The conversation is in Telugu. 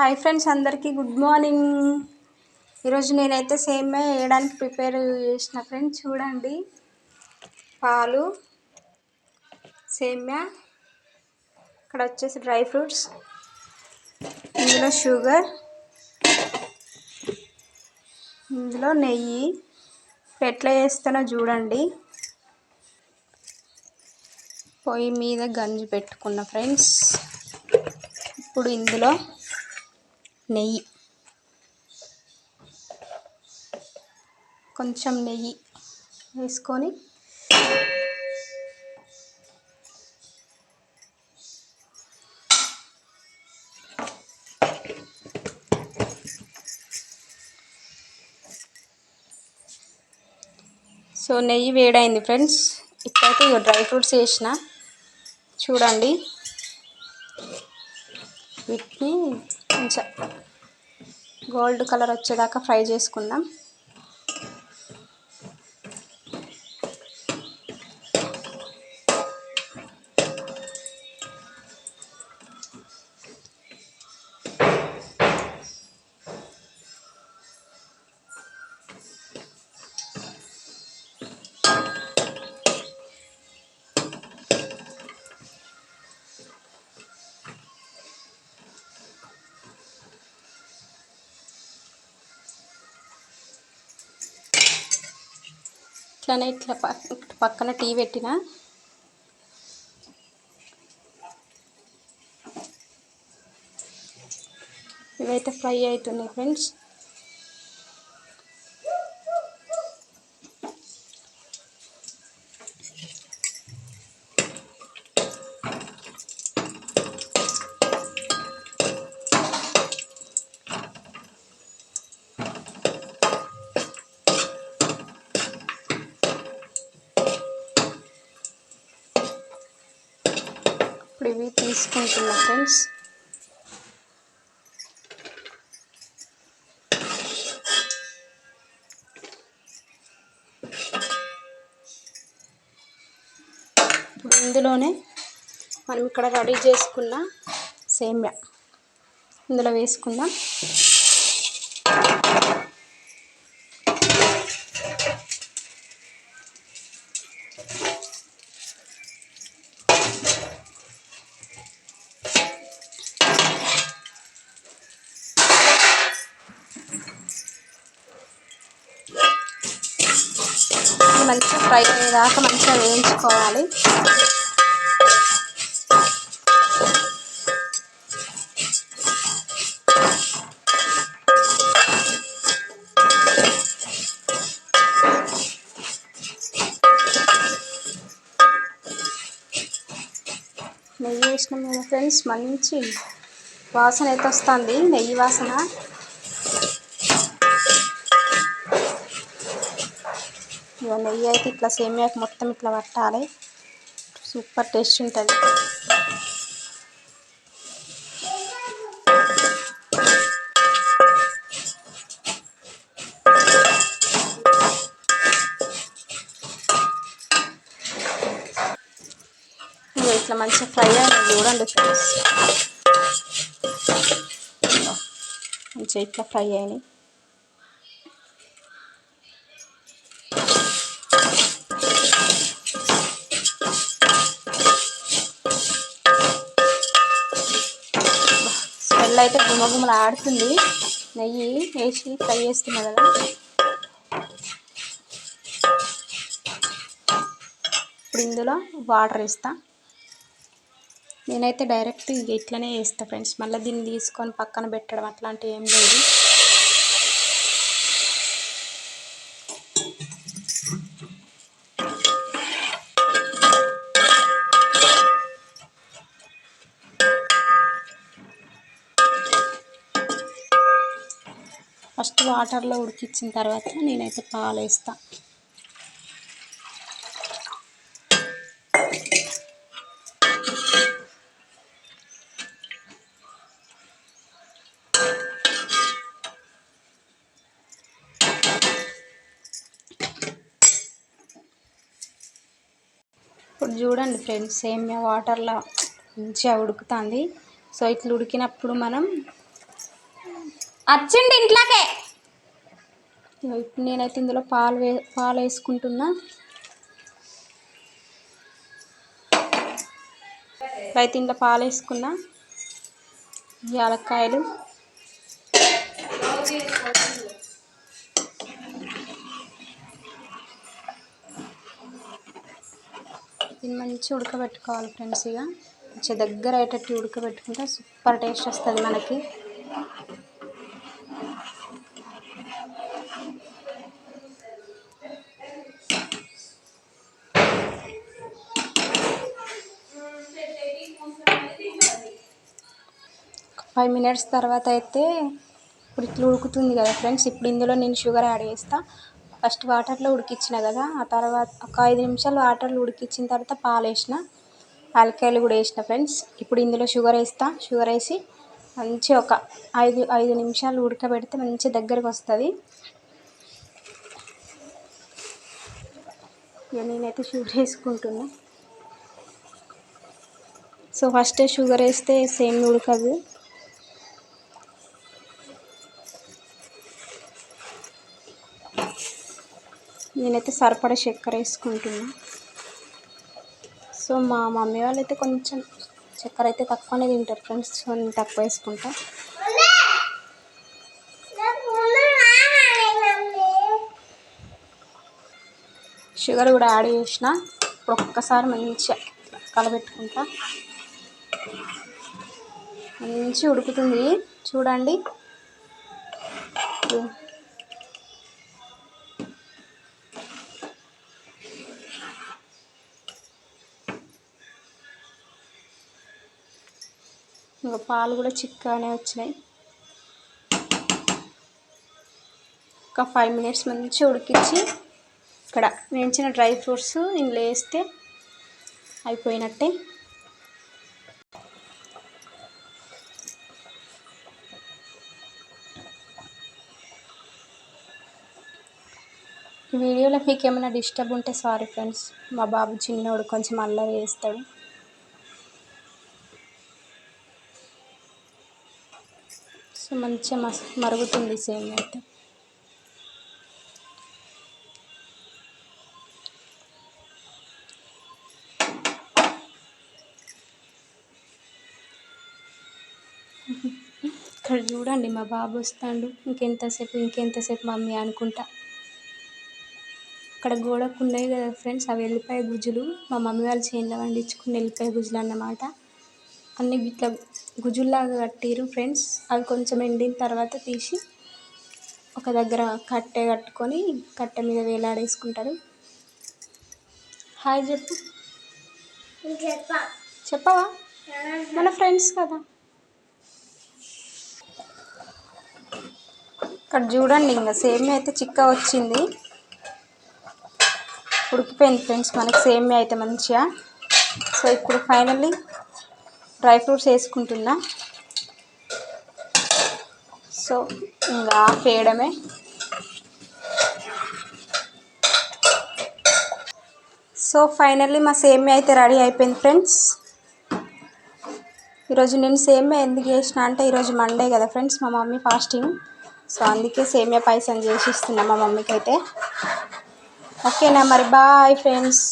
హాయ్ ఫ్రెండ్స్ అందరికీ గుడ్ మార్నింగ్. ఈరోజు నేనైతే సేమ్యా వేయడానికి ప్రిపేర్ చేసిన ఫ్రెండ్స్ చూడండి. పాలు సేమ్యా ఇక్కడ వచ్చేసి డ్రై ఫ్రూట్స్ ఇందులో షుగర్ ఇందులో నెయ్యి ఎట్లా చేస్తానో చూడండి. పొయ్యి మీద గంజి పెట్టుకున్న ఫ్రెండ్స్ ఇప్పుడు ఇందులో నెయ్యి. కొంచెం నెయ్యి వేసుకొని సో నెయ్యి వేడైంది ఫ్రెండ్స్. ఇప్పుడైతే ఇక డ్రై ఫ్రూట్స్ వేసిన. చూడండి. వీటిని కొంచెం గోల్డ్ కలర్ వచ్చేదాకా ఫ్రై చేసుకుందాం. ఇట్లానే ఇట్లా పక్కన టీ పెట్టిన. ఇవైతే ఫ్రై అవుతున్నాయి ఫ్రెండ్స్. తీసుకుంటున్నా ఫ్రెండ్స్ ఇప్పుడు ఇందులోనే మనం ఇక్కడ రెడీ చేసుకున్న సేమ్యా. ఇందులో వేసుకుందాం. మంచిగా ఫ్రై అయ్యేదాకా మంచిగా వేయించుకోవాలి. నెయ్యి వేసినాం కదా ఫ్రెండ్స్ మంచి వాసన అయితే వస్తుంది నెయ్యి వాసన. ఇక నెయ్యి అయితే ఇట్లా సేమియాకి మొత్తం ఇట్లా పట్టాలి. సూపర్ టేస్ట్ ఉంటుంది. ఇట్లా మంచిగా ఫ్రై అయినది చూడండి ఫ్రెండ్స్. మంచిగా ఇట్లా ఫ్రై అయినాయి. స్మెల్ అయితే గుమగుమలు ఆడుతుంది. నెయ్యి వేసి ఫ్రై చేస్తున్నా కదా. ఇప్పుడు ఇందులో వాటర్ వేస్తా. నేనైతే డైరెక్ట్ ఇట్లనే వేస్తా ఫ్రెండ్స్. మళ్ళీ దీన్ని తీసుకొని పక్కన పెట్టడం అట్లాంటివి ఏం లేదు. ఫస్ట్ వాటర్లో ఉడికించిన తర్వాత నేనైతే పాలు వేస్తా. ఇప్పుడు చూడండి ఫ్రెండ్స్ సేమియా వాటర్లో మంచిగా ఉడుకుతుంది. సో ఇట్లా ఉడికినప్పుడు మనం వచ్చిండి ఇంట్లోకే. ఇప్పుడు నేనైతే ఇందులో పాలు వే పాలు వేసుకుంటున్నా. అయితే ఇంట్లో పాలు వేసుకున్నా. యాలక్కాయలు. దీన్ని మంచిగా ఉడకబెట్టుకోవాలి ఫ్రెండ్స్ ఇక మంచి దగ్గర అయ్యేటట్టు ఉడకబెట్టుకుంటే సూపర్ టేస్ట్ వస్తుంది మనకి. ఫైవ్ మినిట్స్ తర్వాత అయితే ఇప్పుడు ఇట్లా ఉడుకుతుంది కదా ఫ్రెండ్స్ ఇప్పుడు ఇందులో నేను షుగర్ యాడ్ చేస్తా. ఫస్ట్ వాటర్లో ఉడికించిన కదా ఆ తర్వాత ఒక ఐదు నిమిషాలు వాటర్లో ఉడికించిన తర్వాత పాలు వేసిన పాలకాయలు కూడా వేసిన ఫ్రెండ్స్. ఇప్పుడు ఇందులో షుగర్ వేస్తా షుగర్ వేసి మంచి ఒక ఐదు ఐదు నిమిషాలు ఉడకబెడితే మంచి దగ్గరకు వస్తుంది. ఇక నేనైతే షుగర్ వేసుకుంటున్నా. సో ఫస్ట్ షుగర్ వేస్తే సేమ్ ఉడకదు. నేనైతే సరిపడా చక్కెర వేసుకుంటున్నా. సో మా మమ్మీ వాళ్ళు అయితే కొంచెం చక్కెర అయితే తక్కువనే తింటారు ఫ్రెండ్స్. సో నేను తక్కువ వేసుకుంటా. షుగర్ కూడా యాడ్ చేసిన. ఇప్పుడు ఒక్కసారి మంచిగా కలబెట్టుకుంటా. మంచి ఉడుకుతుంది. చూడండి. ఇంకా పాలు కూడా చిక్కగానే వచ్చినాయి. ఒక ఫైవ్ మినిట్స్ మంచిగా ఉడికించి ఇక్కడ వేయించిన డ్రై ఫ్రూట్స్ ఇందులో వేస్తే అయిపోయినట్టే. వీడియోలో మీకు ఏమైనా డిస్టర్బ్ ఉంటే సారీ ఫ్రెండ్స్ మా బాబు చిన్నోడు కొంచెం అల్లరి చేస్తాడు. మంచిగా మస్ మరుగుతుంది సేమ్ అయితే. ఇక్కడ చూడండి మా బాబు వస్తాడు. ఇంకెంతసేపు ఇంకెంతసేపు మమ్మీ అనుకుంటా. అక్కడ గోడకు ఉన్నాయి కదా ఫ్రెండ్స్ అవి వెళ్ళిపోయే గుజ్జులు. మా మమ్మీ వాళ్ళు చేనులో వండించుకుని వెళ్ళిపోయే గుజ్జులు అన్నమాట. అన్ని ఇట్లా గుజుల్లాగా కట్టిరు ఫ్రెండ్స్. అవి కొంచెం ఎండిన తర్వాత తీసి ఒక దగ్గర కట్టె కట్టుకొని కట్టె మీద వేలాడేసుకుంటారు. హాయ్ చెప్పు. చెప్పవా? మన ఫ్రెండ్స్ కదా. ఇక్కడ చూడండి ఇంకా సేమియా అయితే చిక్క వచ్చింది. ఉడికిపోయింది ఫ్రెండ్స్ మనకి సేమియా అయితే మంచిగా. సో ఇప్పుడు ఫైనల్లీ డ్రై ఫ్రూట్స్ వేసుకుంటున్నా. సో ఇంకా ఆఫ్ వేయడమే సో ఫైనల్లీ మా సేమియా అయితే రెడీ అయిపోయింది ఫ్రెండ్స్. ఈరోజు నేను సేమియా ఎందుకు చేసిన అంటే ఈరోజు మండే కదా ఫ్రెండ్స్ మా మమ్మీ ఫాస్టింగ్. సో అందుకే సేమ్యా పాయసం చేసి ఇస్తున్నా మా మమ్మీకి అయితే ఓకేనా మరి? Bye friends.